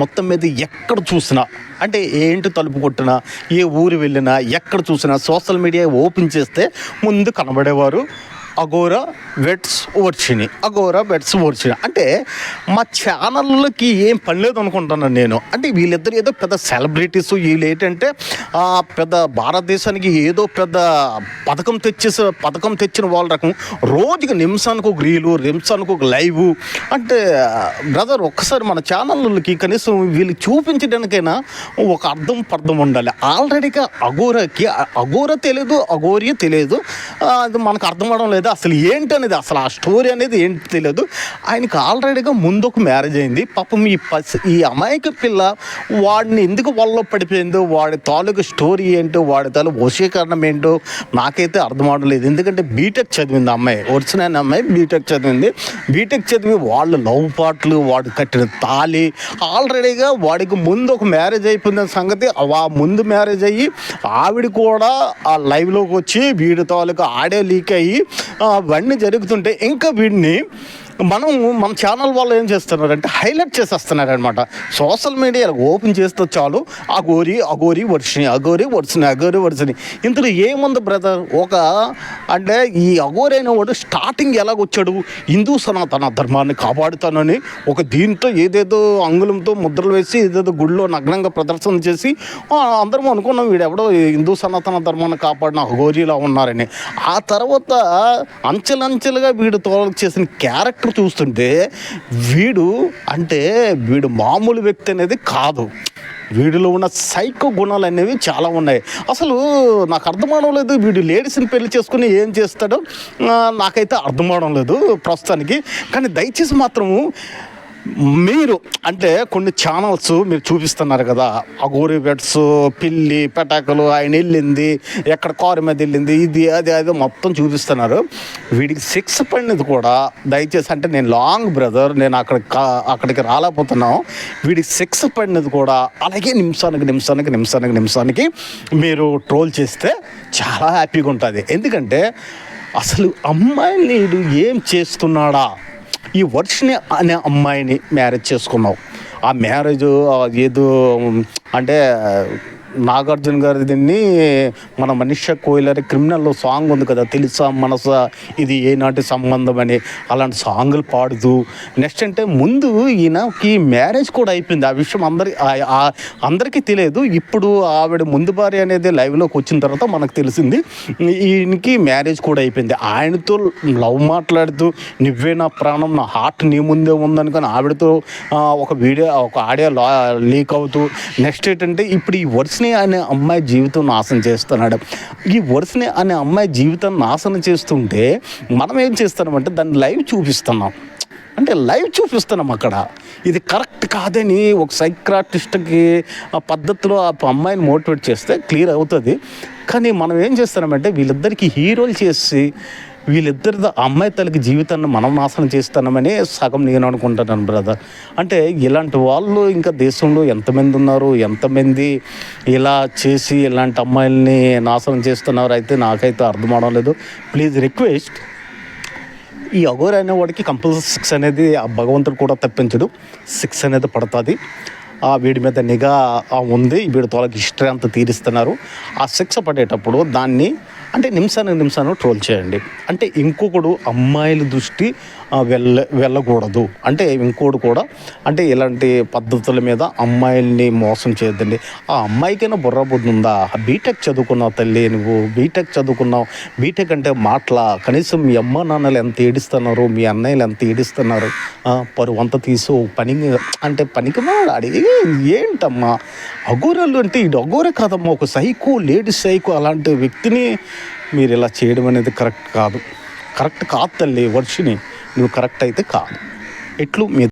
మొత్తం మీద ఎక్కడ చూసినా అంటే ఏంటి తలుపు కొట్టినా ఏ ఊరు వెళ్ళినా ఎక్కడ చూసినా సోషల్ మీడియా ఓపెన్ చేస్తే ముందు కనబడేవారు. అగోరా వెట్స్ ఓర్చిని. అగోరా వెట్స్ ఓర్చిని. అంటే మా ఛానళ్ళకి ఏం పని లేదు అనుకుంటున్నాను నేను. అంటే వీళ్ళిద్దరు ఏదో పెద్ద సెలబ్రిటీస్ వీళ్ళు ఏంటంటే పెద్ద భారతదేశానికి ఏదో పెద్ద పథకం తెచ్చేసి పథకం తెచ్చిన వాళ్ళ రకం. రోజుకి నిమిషానికి ఒక రీలు నిమిషానికి ఒక లైవ్. అంటే బ్రదర్ ఒక్కసారి మన ఛానళ్ళకి కనీసం వీళ్ళు చూపించడానికైనా ఒక అర్థం పర్థం ఉండాలి. ఆల్రెడీగా అఘోరకి అఘోర తెలియదు అఘోరి తెలియదు అది మనకు అర్థం అవడం లేదు? అసలు ఏంటి అనేది అసలు ఆ స్టోరీ అనేది ఏంటి తెలియదు. ఆయనకి ఆల్రెడీగా ముందు ఒక మ్యారేజ్ అయింది. పాపం ఈ పసి ఈ అమాయక పిల్ల వాడిని ఎందుకు వల్ల పడిపోయిందో వాడి తాలూకు స్టోరీ ఏంటో వాడి తాలూకు వశీకరణం ఏంటో నాకైతే అర్థం అవడం లేదు. ఎందుకంటే బీటెక్ చదివింది అమ్మాయి. ఒరిజినల్ అమ్మాయి బీటెక్ చదివింది. బీటెక్ చదివి వాళ్ళ లవ్ పాటలు వాడు కట్టిన తాళి ఆల్రెడీగా వాడికి ముందు ఒక మ్యారేజ్ అయిపోయిన సంగతి ఆ ముందు మ్యారేజ్ అయ్యి ఆవిడ కూడా ఆ లైవ్లోకి వచ్చి వీడి తాలూకు ఆడే లీక్ అయ్యి అవన్నీ జరుగుతుంటే ఇంకా వీడిని మనం మన ఛానల్ వాళ్ళు ఏం చేస్తున్నారు అంటే హైలైట్ చేసేస్తున్నారు అనమాట సోషల్ మీడియా ఓపెన్ చేస్తే చాలు. అగోరి అగోరి వర్షిని అగోరి వర్షిని అగోరి వర్షిని ఇందులో ఏముంది బ్రదర్ ఒక అంటే ఈ అగోరి అయిన వాడు స్టార్టింగ్ ఎలాగొచ్చాడు? హిందూ సనాతన ధర్మాన్ని కాపాడుతానని ఒక దీంతో ఏదేదో అంగుళంతో ముద్రలు వేసి ఏదేదో గుడిలో నగ్నంగా ప్రదర్శన చేసి అందరం అనుకున్నాం వీడెవడో హిందూ సనాతన ధర్మాన్ని కాపాడిన అఘోరీలా ఉన్నారని. ఆ తర్వాత అంచెలంచెలుగా వీడు తోలకు చేసిన క్యారెక్టర్ చూస్తుంటే వీడు అంటే వీడు మామూలు వ్యక్తి అనేది కాదు. వీడిలో ఉన్న సైకో గుణాలు అనేవి చాలా ఉన్నాయి. అసలు నాకు అర్థం అవడం లేదు వీడు లేడీస్ని పెళ్ళి చేసుకుని ఏం చేస్తాడో. నాకైతే అర్థం అవడం లేదు ప్రస్తుతానికి. కానీ దయచేసి మాత్రము మీరు అంటే కొన్ని ఛానల్స్ మీరు చూపిస్తున్నారు కదా అగోరి వెట్స్ పిల్లి పెటాకులు ఆయన వెళ్ళింది ఎక్కడ కారు మీద వెళ్ళింది ఇది అది అది మొత్తం చూపిస్తున్నారు. వీడికి సిక్స్ పడినది కూడా దయచేసి అంటే నేను లాంగ్ బ్రదర్ నేను అక్కడ అక్కడికి రాలేకపోతున్నాను. వీడికి సిక్స్ పడినది కూడా అలాగే నిమిషానికి నిమిషానికి నిమిషానికి నిమిషానికి మీరు ట్రోల్ చేస్తే చాలా హ్యాపీగా ఉంటుంది. ఎందుకంటే అసలు అమ్మాయిని నీడు ఏం చేస్తున్నాడా? ఈ వర్షిని అనే అమ్మాయిని మ్యారేజ్ చేసుకున్నావు. ఆ మ్యారేజ్ ఏదో అంటే నాగార్జున గారి దీన్ని మన మనిష కోయిలరి క్రిమినల్లో సాంగ్ ఉంది కదా తెలుసా మనస ఇది ఏనాటి సంబంధం అని. అలాంటి సాంగ్లు పాడుతూ నెక్స్ట్ అంటే ముందు ఈయనకి మ్యారేజ్ కూడా అయిపోయింది. ఆ విషయం అందరి అందరికీ తెలియదు. ఇప్పుడు ఆవిడ ముందు భార్య అనేది లైవ్లోకి వచ్చిన తర్వాత మనకు తెలిసింది ఈయనకి మ్యారేజ్ కూడా అయిపోయింది. ఆయనతో లవ్ మాట్లాడుతూ నువ్వే నా ప్రాణం నా హార్ట్ నీ ముందే ఉందని కానీ ఆవిడతో ఒక వీడియో ఒక ఆడియో లీక్ అవుతూ నెక్స్ట్ ఏంటంటే ఇప్పుడు ఈ వర్షిని అనే అమ్మాయి జీవితం నాశనం చేస్తున్నాడు. ఈ వర్షిని అనే అమ్మాయి జీవితం నాశనం చేస్తుంటే మనం ఏం చేస్తున్నామంటే దాన్ని లైవ్ చూపిస్తున్నాం. అంటే లైవ్ చూపిస్తున్నాం అక్కడ. ఇది కరెక్ట్ కాదని ఒక సైక్రాటిస్ట్కి ఆ పద్ధతిలో ఆ అమ్మాయిని మోటివేట్ చేస్తే క్లియర్ అవుతుంది. కానీ మనం ఏం చేస్తున్నామంటే వీళ్ళిద్దరికీ హీరోలు చేసి వీళ్ళిద్దరి అమ్మాయి తల్లికి జీవితాన్ని మనం నాశనం చేస్తున్నామని సగం నేను అనుకుంటున్నాను బ్రదర్ అంటే ఇలాంటి వాళ్ళు ఇంకా దేశంలో ఎంతమంది ఉన్నారు ఎంతమంది ఇలా చేసి ఇలాంటి అమ్మాయిల్ని నాశనం చేస్తున్నారు అయితే నాకైతే అర్థం అవడం లేదు. ప్లీజ్ రిక్వెస్ట్ ఈ అఘోర్ అనేవాడికి కంపల్సరీ సిక్స్ అనేది ఆ భగవంతుడు కూడా తప్పించడు. సిక్స్ అనేది పడుతుంది. ఆ వీడి మీద నిఘా ఉంది. వీడి తోలకి హిస్టరీ అంతా తీరుస్తున్నారు. ఆ శిక్ష పడేటప్పుడు దాన్ని అంటే నిమిషానికి నిమిషాన్ని ట్రోల్ చేయండి. అంటే ఇంకొకడు అమ్మాయిల దృష్టి వెళ్ళ వెళ్ళకూడదు. అంటే ఇంకోడు కూడా అంటే ఇలాంటి పద్ధతుల మీద అమ్మాయిల్ని మోసం చేయొద్దండి. ఆ అమ్మాయికైనా బుర్ర బుద్ధి ఉందా బీటెక్ చదువుకున్నావు తల్లి నువ్వు బీటెక్ చదువుకున్నావు. బీటెక్ అంటే మాటల? కనీసం మీ అమ్మ నాన్నలు ఎంత ఏడిస్తున్నారు? మీ అన్నయ్యలు ఎంత ఏడిస్తున్నారు? పరు పరువు అంతా తీసు పని అంటే పనికి అడిగి ఏంటమ్మా? అఘోరాలు అంటే ఇది అఘోరే కాదమ్మా. ఒక సైకో లేడీస్ సైకో అలాంటి వ్యక్తిని మీరు ఇలా చేయడం అనేది కరెక్ట్ కాదు. కరెక్ట్ కాదు తల్లి వర్షిని నువ్వు కరెక్ట్ అయితే కాదు. ఎట్లు మీ